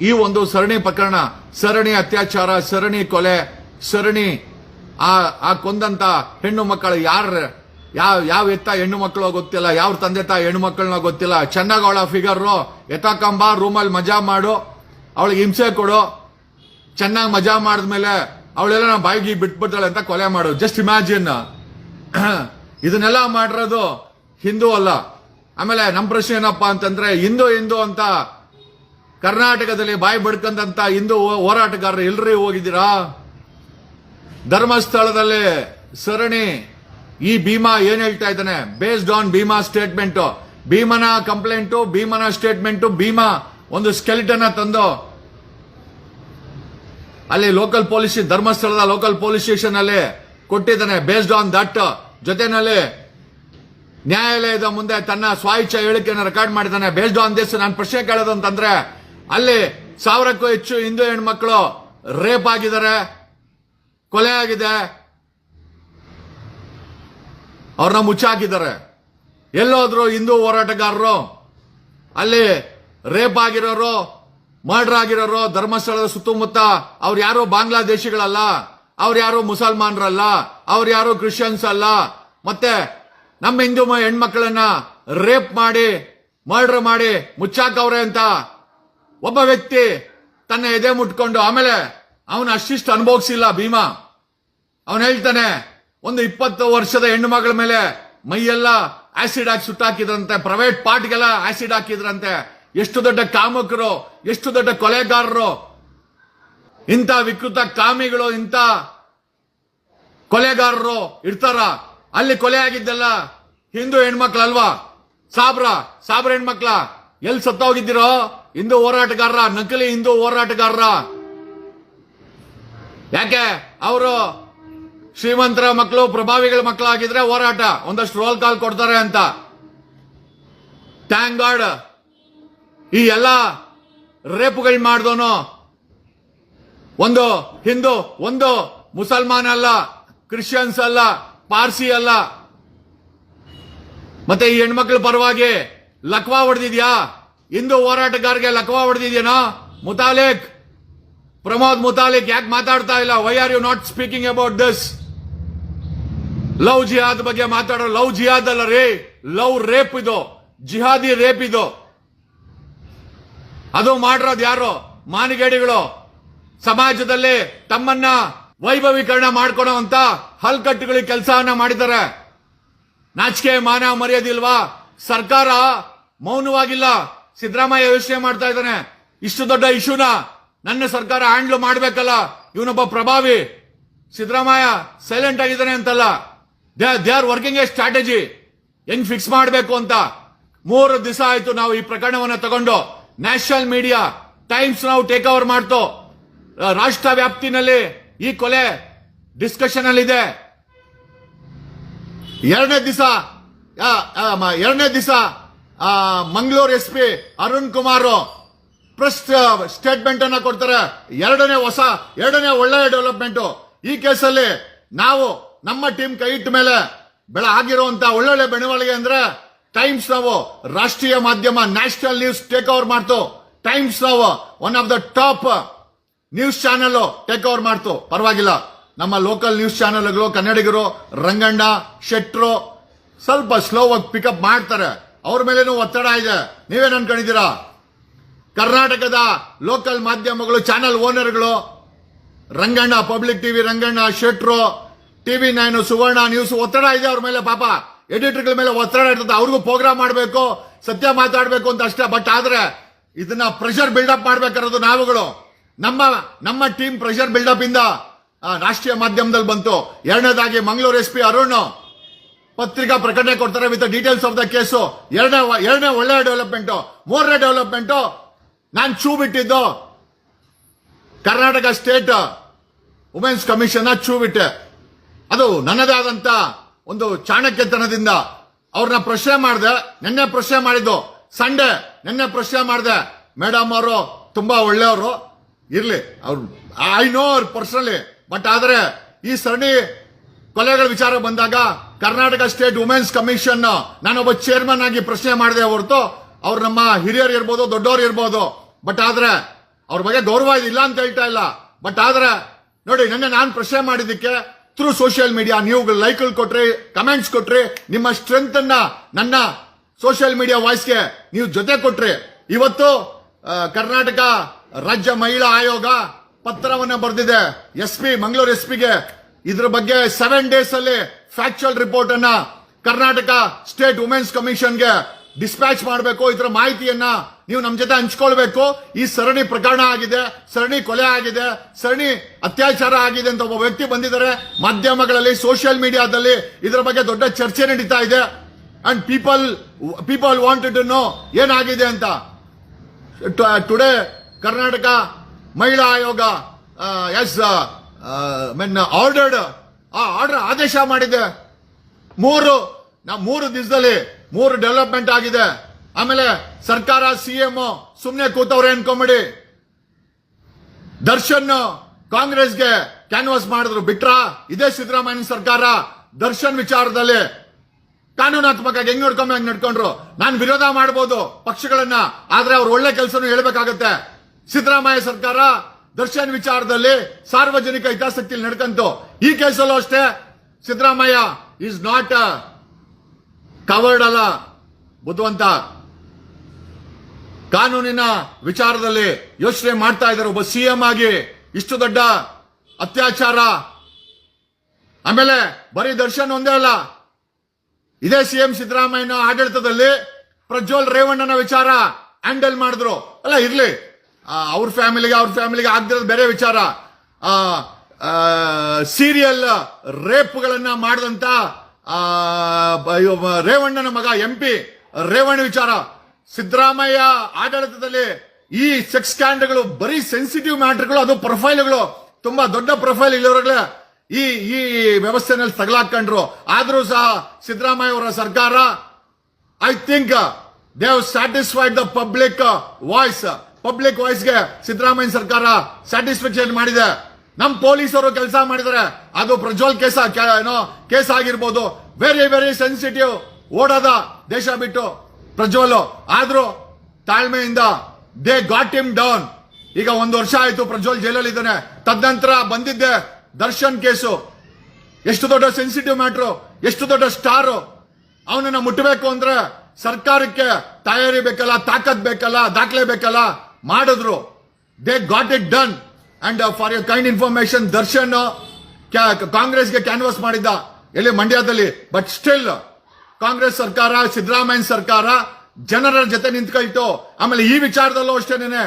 ಈ ಒಂದು ಸರಣಿ ಪ್ರಕರಣ, ಸರಣಿ ಅತ್ಯಾಚಾರ, ಸರಣಿ ಕೊಲೆ, ಸರಣಿ ಆ ಆ ಕೊಂದಂತ ಹೆಣ್ಣು ಮಕ್ಕಳು ಯಾರ, ಯಾವ ಯಾವ ಎತ್ತ ಹೆಣ್ಣು ಮಕ್ಕಳು ಗೊತ್ತಿಲ್ಲ ಯಾವ ತಂದೆ ತಾಯಿ ಹೆಣ್ಣು ಮಕ್ಕಳನ್ನ ಗೊತ್ತಿಲ್ಲ. ಚೆನ್ನಾಗಿ ಅವಳ ಫಿಗರ್ ಎತ್ತಕಂಬ ರೂಮಲ್ಲಿ ಮಜಾ ಮಾಡು, ಅವಳಿಗೆ ಹಿಂಸೆ ಕೊಡು. ಚೆನ್ನಾಗಿ ಮಜಾ ಮಾಡಿದ್ಮೇಲೆ ಅವಳೆಲ್ಲ ನಾವು ಬಾಯಿಗೆ ಬಿಟ್ಬಿಡ್ತಾಳೆ ಅಂತ ಕೊಲೆ ಮಾಡು. ಜಸ್ಟ್ ಇಮ್ಯಾಜಿನ್ ಇದನ್ನೆಲ್ಲ ಮಾಡಿರೋದು ಹಿಂದೂ ಅಲ್ಲ. ಆಮೇಲೆ ನಮ್ಮ ಪ್ರಶ್ನೆ ಏನಪ್ಪಾ ಅಂತಂದ್ರೆ, ಹಿಂದೂ ಹಿಂದೂ ಅಂತ ಕರ್ನಾಟಕದಲ್ಲಿ ಬಾಯಿ ಬಡ್ಕಂದಂತ ಹಿಂದೂ ಹೋರಾಟಗಾರರು ಎಲ್ಲರೂ ಹೋಗಿದ್ದೀರಾ? ಧರ್ಮಸ್ಥಳದಲ್ಲಿ ಸರಣಿ ಈ ಭೀಮಾ ಏನ್ ಹೇಳ್ತಾ ಇದ್ದಾನೆ? ಬೇಸ್ಡ್ ಆನ್ ಭೀಮಾ ಸ್ಟೇಟ್ಮೆಂಟ್ ಭೀಮನ ಕಂಪ್ಲೇಂಟು ಭೀಮನ ಸ್ಟೇಟ್ಮೆಂಟು ಭೀಮಾ ಒಂದು ಸ್ಕೆಲಿಟನ್ ತಂದು ಅಲ್ಲಿ ಲೋಕಲ್ ಪೊಲೀಸ್ ಧರ್ಮಸ್ಥಳದ ಲೋಕಲ್ ಪೊಲೀಸ್ ಸ್ಟೇಷನ್ ಅಲ್ಲಿ ಕೊಟ್ಟಿದ್ದಾನೆ. ಬೇಸ್ಡ್ ಆನ್ ದಟ್ ಜೊತೆನಲ್ಲಿ ನ್ಯಾಯಾಲಯದ ಮುಂದೆ ತನ್ನ ಸ್ವಾಯಿಚ್ಛ ಹೇಳಿಕೆಯನ್ನು ರೆಕಾರ್ಡ್ ಮಾಡಿದ್ದಾನೆ. ಬೇಸ್ಡ್ ಆನ್ ದಿಸ್ ನಾನು ಪ್ರಶ್ನೆ ಕೇಳೋದು ಅಂತಂದ್ರೆ ಅಲ್ಲಿ ಸಾವಿರಕ್ಕೂ ಹೆಚ್ಚು ಹಿಂದೂ ಹೆಣ್ಮಕ್ಳು ರೇಪ್ ಆಗಿದ್ದಾರೆ, ಕೊಲೆ ಆಗಿದೆ. ಅವ್ರನ್ನ ಮುಚ್ಚಾಕಿದ್ದಾರೆ. ಎಲ್ಲೋದ್ರು ಹಿಂದೂ ಹೋರಾಟಗಾರರು, ಅಲ್ಲಿ ರೇಪ್ ಆಗಿರೋರು, ಮರ್ಡರ್ ಆಗಿರೋರು, ಧರ್ಮಸ್ಥಳದ ಸುತ್ತಮುತ್ತ ಅವ್ರು ಯಾರು ಬಾಂಗ್ಲಾದೇಶಿಗಳಲ್ಲ, ಅವ್ರು ಯಾರು ಮುಸಲ್ಮಾನರಲ್ಲ, ಅವ್ರು ಯಾರು ಕ್ರಿಶ್ಚಿಯನ್ಸ್ ಅಲ್ಲ, ಮತ್ತೆ ನಮ್ಮ ಹಿಂದೂ ಹೆಣ್ಮಕ್ಳನ್ನ ರೇಪ್ ಮಾಡಿ, ಮರ್ಡರ್ ಮಾಡಿ ಮುಚ್ಚಾಕವ್ರೆ ಅಂತ ಒಬ್ಬ ವ್ಯಕ್ತಿ ತನ್ನ ಎದೆ ಮುಟ್ಕೊಂಡು ಆಮೇಲೆ ಅವನು ಅಷ್ಟಿಷ್ಟು ಅನುಭವಿಸಿಲ್ಲ ಭೀಮಾ. ಅವನು ಹೇಳ್ತಾನೆ, ಒಂದು ಇಪ್ಪತ್ತು ವರ್ಷದ ಹೆಣ್ಣು ಮಗಳ ಮೇಲೆ ಮೈಯೆಲ್ಲ ಆಸಿಡ್ ಹಾಕಿ ಸುಟ್ಟಾಕಿದ್ರಂತೆ, ಪ್ರೈವೇಟ್ ಪಾರ್ಟ್ಗೆಲ್ಲ ಆಸಿಡ್ ಹಾಕಿದ್ರಂತೆ. ಎಷ್ಟು ದೊಡ್ಡ ಕಾಮಕರು, ಎಷ್ಟು ದೊಡ್ಡ ಕೊಲೆಗಾರರು. ಇಂಥ ವಿಕೃತ ಕಾಮಿಗಳು, ಇಂಥ ಕೊಲೆಗಾರರು ಇರ್ತಾರ. ಅಲ್ಲಿ ಕೊಲೆ ಆಗಿದ್ದೆಲ್ಲ ಹಿಂದೂ ಹೆಣ್ಮಕ್ಳಲ್ವಾ? ಸಾಬ್ರ ಸಾಬ್ರ ಹೆಣ್ಮಕ್ಳ ಎಲ್ಲಿ ಸತ್ತೋಗಿದ್ದೀರೋ? ಹಿಂದೂ ಹೋರಾಟಗಾರರ, ನಕಲಿ ಹಿಂದೂ ಹೋರಾಟಗಾರರ. ಯಾಕೆ? ಅವರು ಶ್ರೀಮಂತರ ಮಕ್ಕಳು, ಪ್ರಭಾವಿಗಳ ಮಕ್ಕಳಾಗಿದ್ರೆ ಹೋರಾಟ. ಒಂದಷ್ಟು ರೋಲ್ ಕಾಲ್ ಕೊಡ್ತಾರೆ ಅಂತ. ಥ್ಯಾಂಕ್ ಗಾಡ್ ಈ ಎಲ್ಲ ರೇಪುಗಳು ಮಾಡಿದವನು ಒಂದು ಹಿಂದೂ, ಒಂದು ಮುಸಲ್ಮಾನ್ ಅಲ್ಲ, ಕ್ರಿಶ್ಚಿಯನ್ಸ್ ಅಲ್ಲ, ಪಾರ್ಸಿ ಅಲ್ಲ. ಮತ್ತೆ ಈ ಹೆಣ್ಮಕ್ಳ ಪರವಾಗಿ ಲಕ್ವಾ ಹೊಡೆದಿದ್ಯಾ? ಹಿಂದೂ ಹೋರಾಟಗಾರರಿಗೆ ಲಕವಾ ಹೊಡೆದಿದ್ಯೇನೋ? ಮುತಾಲಿಕ್. ಪ್ರಮೋದ್ ಮುತಾಲಿಕ್ ಯಾಕೆ ಮಾತಾಡ್ತಾ ಇಲ್ಲ? Why are you not speaking about this love jihad ಬಗ್ಗೆ ಮಾತಾಡೋ ಲವ್ ಜಿಹಾದ್ ಅಲ್ಲ ರೇ ಲವ್ ರೇಪ್ ಇದು. ಜಿಹಾದಿ ರೇಪ್ ಇದು. ಅದು ಮಾಡಿರೋದು ಯಾರು? ಮಾನಿಗೇಡಿಗಳು. ಸಮಾಜದಲ್ಲಿ ತಮ್ಮನ್ನ ವೈಭವೀಕರಣ ಮಾಡ್ಕೊಳೋ ಅಂತ ಹಲ್ಕಟ್ಟುಗಳಿಗೆ ಕೆಲಸವನ್ನ ಮಾಡಿದ್ದಾರೆ. ನಾಚಿಕೆ, ಮಾನ ಮರ್ಯಾದಿಲ್ವಾ ಸರ್ಕಾರ ಮೌನವಾಗಿಲ್ಲ. ಸಿದ್ದರಾಮಯ್ಯ ಯೋಚನೆ ಮಾಡ್ತಾ ಇದ್ದಾನೆ, ಇಷ್ಟು ದೊಡ್ಡ ಇಶ್ಯೂನ ನನ್ನ ಸರ್ಕಾರ ಹ್ಯಾಂಡ್ಲ್ ಮಾಡ್ಬೇಕಲ್ಲ, ಇವನೊಬ್ಬ ಪ್ರಭಾವಿ. ಸಿದ್ದರಾಮಯ್ಯ ಸೈಲೆಂಟ್ ಆಗಿದ್ದಾನೆ ಅಂತಲ್ಲ. They are working a strategy. ಹೆಂಗ್ ಫಿಕ್ಸ್ ಮಾಡಬೇಕು ಅಂತ. ಮೂರು ದಿವಸ ಆಯ್ತು ನಾವು ಈ ಪ್ರಕರಣವನ್ನ ತಗೊಂಡು national media Times Now take over ಮಾಡ್ತು ರಾಷ್ಟ್ರ ವ್ಯಾಪ್ತಿನಲ್ಲಿ ಈ ಕೊಲೆ ಡಿಸ್ಕಷನ್ ಅಲ್ಲಿ ಇದೆ ಎರಡನೇ ದಿವಸ ಎರಡನೇ ದಿವಸ Mangaluru S P Arun Kumar press statement ಅನ್ನ ಕೊಡ್ತಾರೆ. ಎರಡನೇ ಹೊಸ, ಎರಡನೇ ಒಳ್ಳೆಯ ಡೆವಲಪ್ಮೆಂಟ್ ಈ ಕೇಸಲ್ಲಿ ನಾವು ನಮ್ಮ ಟೀಮ್ ಕೈ ಇಟ್ಟ ಮೇಲೆ ಬೆಳ ಆಗಿರುವಂತ ಒಳ್ಳೊಳ್ಳೆ ಬೆಳವಣಿಗೆ ಅಂದ್ರೆ ಟೈಮ್ಸ್ ನಾವು ರಾಷ್ಟ್ರೀಯ ಮಾಧ್ಯಮ ನ್ಯಾಷನಲ್ ನ್ಯೂಸ್ ಟೇಕ್ ಓವರ್ ಮಾಡ್ತು. Times Now one of the top news channel take over ಮಾಡ್ತು. ಪರವಾಗಿಲ್ಲ. ನಮ್ಮ ಲೋಕಲ್ ನ್ಯೂಸ್ ಚಾನೆಲ್ಗಳು ಕನ್ನಡಿಗರು, ರಂಗಣ್ಣ, ಶೆಟ್ರು ಸ್ವಲ್ಪ ಸ್ಲೋ ಆಗಿ ಪಿಕಪ್ ಮಾಡ್ತಾರೆ. ಅವ್ರ ಮೇಲೇನು ಒತ್ತಡ ಇದೆ. ನೀವೇನ್ ಅನ್ಕೊಂಡಿದ್ದೀರಾ ಕರ್ನಾಟಕದ ಲೋಕಲ್ ಮಾಧ್ಯಮಗಳು ಚಾನೆಲ್ ಓನರ್ಗಳು ರಂಗಣ್ಣ ಪಬ್ಲಿಕ್ ಟಿವಿ ರಂಗಣ್ಣ, ಶೆಟ್ರು ಟಿವಿ ನೈನ್ ಸುವರ್ಣ ನ್ಯೂಸ್ ಒತ್ತಡ ಇದೆ ಅವ್ರ ಮೇಲೆ ಪಾಪ. ಎಡಿಟರ್ಗಳ ಮೇಲೆ ಒತ್ತಡ ಇರ್ತದೆ. ಅವ್ರಿಗೂ ಪ್ರೋಗ್ರಾಮ್ ಮಾಡಬೇಕು, ಸತ್ಯ ಮಾತಾಡಬೇಕು ಅಂತ ಅಷ್ಟೇ. ಬಟ್ ಆದ್ರೆ ಇದನ್ನ ಪ್ರೆಷರ್ ಬಿಲ್ಡಪ್ ಮಾಡ್ಬೇಕಾರೋದು ನಾವುಗಳು. ನಮ್ಮ ನಮ್ಮ ಟೀಮ್ ಪ್ರೆಷರ್ ಬಿಲ್ಡಪ್ ಇಂದ ರಾಷ್ಟ್ರೀಯ ಮಾಧ್ಯಮದಲ್ಲಿ ಬಂತು. ಎರಡನೇದಾಗಿ ಮಂಗಳೂರು ಎಸ್ ಪಿ ಅರುಣ್. ಪತ್ರಿಕಾ ಪ್ರಕಟಣೆ ಕೊಡ್ತಾರೆ with details of the case ಎರಡನೇ ಎರಡನೇ ಒಳ್ಳೆಯ ಡೆವಲಪ್ಮೆಂಟ್ ಮೂರನೇ ಡೆವಲಪ್ಮೆಂಟ್ ನಾನು ಚೂ ಬಿಟ್ಟಿದ್ದು. ಕರ್ನಾಟಕ ಸ್ಟೇಟ್ ವುಮೆನ್ಸ್ ಕಮಿಷನ್ ಚೂ ಬಿಟ್ಟೆ. ಅದು ನನ್ನದೇ ಆದಂತ ಒಂದು ಚಾಣಕ್ಯತನದಿಂದ ಅವ್ರನ್ನ ಪ್ರಶ್ನೆ ಮಾಡಿದೆ. ನಿನ್ನೆ ಪ್ರಶ್ನೆ ಮಾಡಿದ್ದು. ಸಂಡೇ ನಿನ್ನೆ ಪ್ರಶ್ನೆ ಮಾಡಿದೆ. ಮೇಡಮ್ ಅವರು ತುಂಬಾ ಒಳ್ಳೆಯವರು. ಇರ್ಲಿ, ಅವ್ರು ಐ ನೋ ಅವ್ರ ಪರ್ಸನಲಿ ಬಟ್ ಆದ್ರೆ ಈ ಸರಣಿ ಕೊಲೆಗಳ ವಿಚಾರ ಬಂದಾಗ ಕರ್ನಾಟಕ ಸ್ಟೇಟ್ ವುಮೆನ್ಸ್ ಕಮಿಷನ್ ನಾನೊಬ್ಬ ಚೇರ್ಮನ್ ಆಗಿ ಪ್ರಶ್ನೆ ಮಾಡಿದೆ ಹೊರತು, ಅವ್ರು ನಮ್ಮ ಹಿರಿಯರು ಇರ್ಬೋದು, ದೊಡ್ಡವರು ಇರ್ಬೋದು. ಬಟ್ ಆದ್ರೆ, ಅವ್ರ ಬಗ್ಗೆ ಗೌರವ ಇಲ್ಲ ಅಂತ ಹೇಳ್ತಾ ಇಲ್ಲ. ಬಟ್ ಆದ್ರೆ, ನೋಡಿ, ನನ್ನ ನಾನು ಪ್ರಶ್ನೆ ಮಾಡಿದ್ದಕ್ಕೆ ಥ್ರೂ ಸೋಷಿಯಲ್ ಮೀಡಿಯಾ ನೀವು ಲೈಕ್ ಕೊಟ್ರಿ ಕಮೆಂಟ್ಸ್ ಕೊಟ್ರಿ, ನಿಮ್ಮ ಸ್ಟ್ರೆಂತ್ ಅನ್ನ ನನ್ನ ಸೋಷಿಯಲ್ ಮೀಡಿಯಾ ವಾಯ್ಸ್ಗೆ ನೀವು ಜೊತೆ ಕೊಟ್ರಿ. ಇವತ್ತು ಕರ್ನಾಟಕ ರಾಜ್ಯ ಮಹಿಳಾ ಆಯೋಗ ಪತ್ರವನ್ನ ಬರೆದಿದೆ. ಎಸ್ ಪಿ ಮಂಗಳೂರು ಎಸ್ ಪಿಗೆ ಇದ್ರ ಬಗ್ಗೆ ಸೆವೆನ್ ಡೇಸ್ ಅಲ್ಲಿ ಫ್ಯಾಕ್ಚುಯಲ್ ರಿಪೋರ್ಟ್ ಅನ್ನ ಕರ್ನಾಟಕ ಸ್ಟೇಟ್ ವುಮೆನ್ಸ್ ಕಮಿಷನ್ಗೆ ಡಿಸ್ಪ್ಯಾಚ್ ಮಾಡಬೇಕು. ಇದರ ಮಾಹಿತಿಯನ್ನ ನೀವು ನಮ್ಮ ಜೊತೆ ಹಂಚ್ಕೊಳ್ಬೇಕು. ಈ ಸರಣಿ ಪ್ರಕರಣ ಆಗಿದೆ, ಸರಣಿ ಕೊಲೆ ಆಗಿದೆ, ಸರಣಿ ಅತ್ಯಾಚಾರ ಆಗಿದೆ ಅಂತ ಒಬ್ಬ ವ್ಯಕ್ತಿ ಬಂದಿದ್ದಾರೆ. ಮಾಧ್ಯಮಗಳಲ್ಲಿ ಸೋಷಿಯಲ್ ಮೀಡಿಯಾದಲ್ಲಿ ಇದರ ಬಗ್ಗೆ ದೊಡ್ಡ ಚರ್ಚೆ ನಡೀತಾ ಇದೆ. And people people wanted know ಏನಾಗಿದೆ ಅಂತ. ಟುಡೇ ಕರ್ನಾಟಕ ಮಹಿಳಾ ಆಯೋಗ ಎಸ್ ಮೆನ್ ಆರ್ಡರ್ಡ್ ಆ ಆರ್ಡರ್ ಆದೇಶ ಮಾಡಿದೆ. ಮೂರು, ನಾ ಮೂರು ದಿವಸದಲ್ಲಿ ಮೂರು ಡೆವಲಪ್ಮೆಂಟ್ ಆಗಿದೆ. ಆಮೇಲೆ ಸರ್ಕಾರ ಸಿ ಎಂ ಸುಮ್ನೆ ಕೂತವ್ರೆ ಅನ್ಕೊಂಬಿಡಿ. ದರ್ಶನ್ ಕಾಂಗ್ರೆಸ್ಗೆ ಕ್ಯಾನ್ವಾಸ್ ಮಾಡಿದ್ರು. ಬಿಟ್ರ? ಇದೇ ಸಿದ್ದರಾಮಯ್ಯ ಸರ್ಕಾರ. ದರ್ಶನ್ ವಿಚಾರದಲ್ಲಿ ಕಾನೂನಾತ್ಮಕ ಹೆಂಗ್ ನೋಡ್ಕೊಂಬ ಹೆಂಗ್ ನಡ್ಕೊಂಡ್ರು? ನಾನು ವಿರೋಧ ಮಾಡಬಹುದು ಪಕ್ಷಗಳನ್ನ, ಆದ್ರೆ ಅವ್ರು ಒಳ್ಳೆ ಕೆಲಸನೂ ಹೇಳ್ಬೇಕಾಗತ್ತೆ. ಸಿದ್ದರಾಮಯ್ಯ ಸರ್ಕಾರ ದರ್ಶನ್ ವಿಚಾರದಲ್ಲಿ ಸಾರ್ವಜನಿಕ ಹಿತಾಸಕ್ತಿಯಲ್ಲಿ ನಡ್ಕಂತು. ಈ ಕೇಸಲ್ಲೂ ಅಷ್ಟೇ, ಸಿದ್ದರಾಮಯ್ಯ ಈಸ್ ನಾಟ್ ಕವರ್ಡ್ ಅಲ್ಲ, ಬುದ್ಧವಂತ. ಕಾನೂನಿನ ವಿಚಾರದಲ್ಲಿ ಯೋಚನೆ ಮಾಡ್ತಾ ಇದ್ದಾರೆ ಒಬ್ಬ ಸಿಎಂ ಆಗಿ. ಇಷ್ಟು ದೊಡ್ಡ ಅತ್ಯಾಚಾರ. ಆಮೇಲೆ ಬರೀ ದರ್ಶನ್ ಒಂದೇ ಅಲ್ಲ, ಇದೇ ಸಿಎಂ ಸಿದ್ದರಾಮಯ್ಯನ ಆಡಳಿತದಲ್ಲಿ ಪ್ರಜ್ವಲ್ ರೇವಣ್ಣನ ವಿಚಾರ ಹ್ಯಾಂಡಲ್ ಮಾಡಿದ್ರು. ಅಲ್ಲ, ಇರ್ಲಿ. ಅವ್ರ ಫ್ಯಾಮಿಲಿಗೆ ಅವ್ರ ಫ್ಯಾಮಿಲಿಗೆ ಆಗದಿರೋದು ಬೇರೆ ವಿಚಾರ. ಸೀರಿಯಲ್ ರೇಪ್ಗಳನ್ನ ಮಾಡಿದಂತ ರೇವಣ್ಣನ ಮಗ ಎಂ ಪಿ ರೇವಣ್ಣ ವಿಚಾರ. ಸಿದ್ದರಾಮಯ್ಯ ಆಡಳಿತದಲ್ಲಿ ಈ ಸೆಕ್ಸ್ ಸ್ಕ್ಯಾಂಡಲ್ಗಳು ಬರೀ ಸೆನ್ಸಿಟಿವ್ ಮ್ಯಾಟರ್ಗಳು ಅದು ಪ್ರೊಫೈಲ್ಗಳು ತುಂಬಾ ದೊಡ್ಡ ಪ್ರೊಫೈಲ್ ಇಲ್ಲಿವರೆಗೆ ಈ ಈ ವ್ಯವಸ್ಥೆನಲ್ಲಿ ತಗಲಾಕೊಂಡ್ರು ಆದರೂ ಸಹ ಸಿದ್ದರಾಮಯ್ಯ ಅವರ ಸರ್ಕಾರ I think they have satisfied the public voice public ವಾಯ್ಸ್ಗೆ Siddaramaiah ಸರ್ಕಾರ ಸ್ಯಾಟಿಸ್ಫ್ಯಾಕ್ಷನ್ ಮಾಡಿದೆ. ನಮ್ಮ ಪೊಲೀಸರು ಕೆಲಸ ಮಾಡಿದರೆ. ಅದು ಪ್ರಜ್ವಲ್ ಕೇಸ ಏನೋ, ಕೇಸ್ ಆಗಿರ್ಬೋದು. ವೆರಿ ವೆರಿ ಸೆನ್ಸಿಟಿವ್ ಓಡೋದ ದೇಶ ಬಿಟ್ಟು ಪ್ರಜ್ವಲ್. ಆದ್ರೂ ತಾಳ್ಮೆಯಿಂದ ದೇ ಗಾಟ್ ಹಿಮ್ ಡೌನ್ ಈಗ ಒಂದು ವರ್ಷ ಆಯ್ತು ಪ್ರಜ್ವಲ್ ಜೈಲಲ್ಲಿ ಇದ್ದಾನೆ ತದನಂತರ ಬಂದಿದ್ದೆ ದರ್ಶನ್ ಕೇಸು. ಎಷ್ಟು ದೊಡ್ಡ ಸೆನ್ಸಿಟಿವ್ ಮ್ಯಾಟ್ರು ಎಷ್ಟು ದೊಡ್ಡ ಸ್ಟಾರು ಅವನನ್ನ ಮುಟ್ಟಬೇಕು ಅಂದ್ರೆ ಸರ್ಕಾರಕ್ಕೆ ತಯಾರಿ ಬೇಕಲ್ಲ, ತಾಕತ್ ಬೇಕಲ್ಲ, ದಾಖಲೆ ಬೇಕಲ್ಲ. ಮಾಡಿದ್ರು. They got it done and for your kind information Darshan ಕಾಂಗ್ರೆಸ್ಗೆ ಕ್ಯಾನ್ವಾಸ್ ಮಾಡಿದ್ದ. ಎಲ್ಲಿ? ಮಂಡ್ಯದಲ್ಲಿ. ಬಟ್ ಸ್ಟಿಲ್ ಕಾಂಗ್ರೆಸ್ ಸರ್ಕಾರ, ಸಿದ್ದರಾಮಯ್ಯ ಸರ್ಕಾರ ಜನರ ಜೊತೆ ನಿಂತ್ಕೊಳ್ತು. ಆಮೇಲೆ ಈ ವಿಚಾರದಲ್ಲೂ ಅಷ್ಟೇನೆ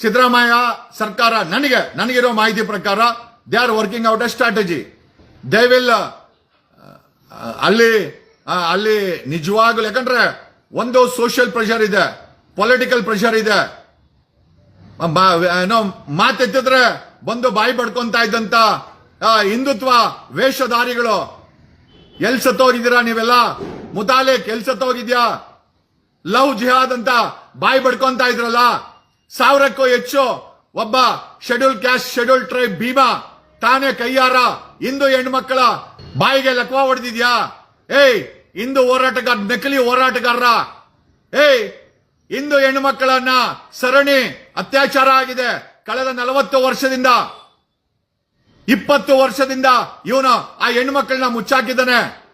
ಸಿದ್ದರಾಮಯ್ಯ ಸರ್ಕಾರ ನನಗೆ, ನನಗಿರೋ ಮಾಹಿತಿ ಪ್ರಕಾರ they are working out a strategy they will ಅಲ್ಲಿ ಅಲ್ಲಿ ನಿಜವಾಗ್ಲೂ, ಯಾಕಂದ್ರೆ ಒಂದು ಸೋಷಿಯಲ್ ಪ್ರೆಷರ್ ಇದೆ ಪೊಲಿಟಿಕಲ್ ಪ್ರೆಷರ್ ಇದೆ. ಏನೋ ಮಾತೆತ್ತಿದ್ರೆ ಬಂದು ಬಾಯಿ ಪಡ್ಕೊಂತ ಇದ್ದಂತ ಹಿಂದುತ್ವ ವೇಷಧಾರಿಗಳು. ಎಲ್ ಸತ್ತೋಗಿದ್ದೀರಾ ನೀವೆಲ್ಲ? ಮುತಾಲೆ ಎಲ್ ಸತ್ತೋಗಿದ್ಯಾ ಲವ್ ಜಿಹಾದ್ ಅಂತ ಬಾಯಿ ಬಡ್ಕೊಂತಾ ಇದ್ರಲ್ಲ? ಸಾವಿರಕ್ಕೂ ಹೆಚ್ಚು ಒಬ್ಬ schedule caste, schedule tribe Bheema ತಾನೇ ಕೈಯಾರ ಹಿಂದೂ ಹೆಣ್ಮಕ್ಕಳ ಬಾಯಿಗೆ ಲಕ್ವಾ ಹೊಡೆದಿದ್ಯಾ? ಏಯ್ ಹಿಂದೂ ಹೋರಾಟಗಾರ, ನಕಲಿ ಹೋರಾಟಗಾರರ. ಏಯ್ ಹಿಂದೂ ಹೆಣ್ಣುಮಕ್ಕಳನ್ನ ಸರಣಿ ಅತ್ಯಾಚಾರ ಆಗಿದೆ. ಕಳೆದ ನಲವತ್ತು ವರ್ಷದಿಂದ, ಇಪ್ಪತ್ತು ವರ್ಷದಿಂದ ಇವನು ಆ ಹೆಣ್ಮಕ್ಳನ್ನ ಮುಚ್ಚಾಕಿದ್ದಾನೆ.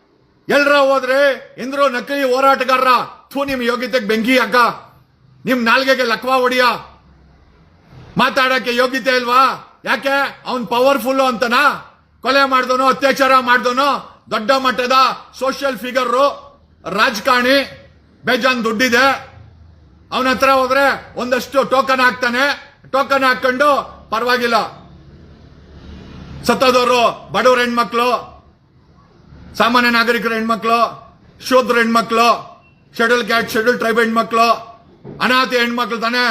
ಎಲ್ರ ಹೋದ್ರೆ ನಕಲಿ ಹೋರಾಟಗಾರರ ಥೂ ನಿಮ್ ಯೋಗ್ಯತೆಗೆ ಬೆಂಕಿ ಅಕ್ಕ ನಿಮ್ ನಾಲ್ಗೆಗೆ ಲಕ್ವಾ ಹೊಡಿಯ. ಮಾತಾಡಕ್ಕೆ ಯೋಗ್ಯತೆ ಇಲ್ವಾ? ಯಾಕೆ? ಅವನ್ ಪವರ್ಫುಲ್ ಅಂತನ? ಕೊಲೆ ಮಾಡ್ದನು ಅತ್ಯಾಚಾರ ಮಾಡ್ದನು ದೊಡ್ಡ ಮಟ್ಟದ ಸೋಷಿಯಲ್ ಫಿಗರ್ ರಾಜಕಾರಣಿ, ಬೇಜಾನ್ ದುಡ್ಡಿದೆ. ಅವನ ಹತ್ರ ಹೋದ್ರೆ ಒಂದಷ್ಟು ಟೋಕನ್ ಹಾಕ್ತಾನೆ. ಟೋಕನ್ ಹಾಕೊಂಡು ಪರವಾಗಿಲ್ಲ. ಸತ್ತದವರು ಬಡವ್ರ ಹೆಣ್ಮಕ್ಳು, ಸಾಮಾನ್ಯ ನಾಗರಿಕರ ಹೆಣ್ಮಕ್ಳು, ಶೂದ್ರ ಹೆಣ್ಮಕ್ಳು, ಶೆಡ್ಯೂಲ್ ಕ್ಯಾಟ್, ಶೆಡ್ಯೂಲ್ ಟ್ರೈಬ್ ಹೆಣ್ಮಕ್ಳು, ಅನಾಥಿ ಹೆಣ್ಮಕ್ಳು ತಾನೆ.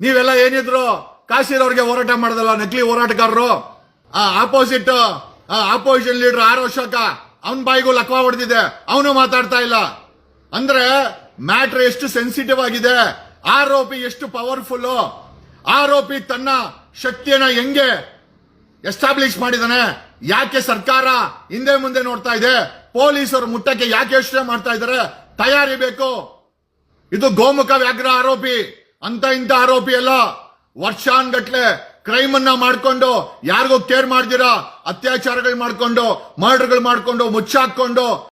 ನೀವೆಲ್ಲ ಏನಿದ್ರು ಕಾಶಿರವ್ರಿಗೆ ಹೋರಾಟ ಮಾಡೋದಲ್ಲ ನಕಲಿ ಹೋರಾಟಗಾರರು? ಆ ಆಪೋಸಿಟ್ ಆ ಆಪೋಸಿಷನ್ ಲೀಡರ್ ಆರ್ ಅಶೋಕ ಅವನ್ ಬಾಯಿಗೂ ಲಕ್ವಾ ಹೊಡೆದಿದೆ. ಅವನು ಮಾತಾಡ್ತಾ ಇಲ್ಲ. ಅಂದ್ರೆ ಮ್ಯಾಟ್ರ್ ಎಷ್ಟು ಸೆನ್ಸಿಟಿವ್ ಆಗಿದೆ, ಆರೋಪಿ ಎಷ್ಟು ಪವರ್ಫುಲ್ ಆರೋಪಿ ತನ್ನ ಶಕ್ತಿಯನ್ನ ಹೆಂಗೆ ಎಸ್ಟಾಬ್ಲಿಷ್ ಮಾಡಿದಾನೆ, ಯಾಕೆ ಸರ್ಕಾರ ಹಿಂದೆ ಮುಂದೆ ನೋಡ್ತಾ ಇದೆ, ಪೊಲೀಸರು ಮುಟ್ಟಕ್ಕೆ ಯಾಕೆ ಯೋಚನೆ ಮಾಡ್ತಾ ಇದಾರೆ ತಯಾರಿ ಬೇಕು. ಇದು ಗೋಮುಖ ವ್ಯಾಘ್ರ ಆರೋಪಿ, ಅಂತ ಇಂತ ಆರೋಪಿ ಅಲ್ಲ. ವರ್ಷಾನ್ಗಟ್ಲೆ ಕ್ರೈಮ್ ಅನ್ನ ಮಾಡ್ಕೊಂಡು ಯಾರಿಗೂ ಕೇರ್ ಮಾಡ್ದಿರಾ, ಅತ್ಯಾಚಾರಗಳು ಮಾಡ್ಕೊಂಡು, ಮರ್ಡರ್ಗಳು ಮಾಡ್ಕೊಂಡು ಮುಚ್ಚಾಕೊಂಡು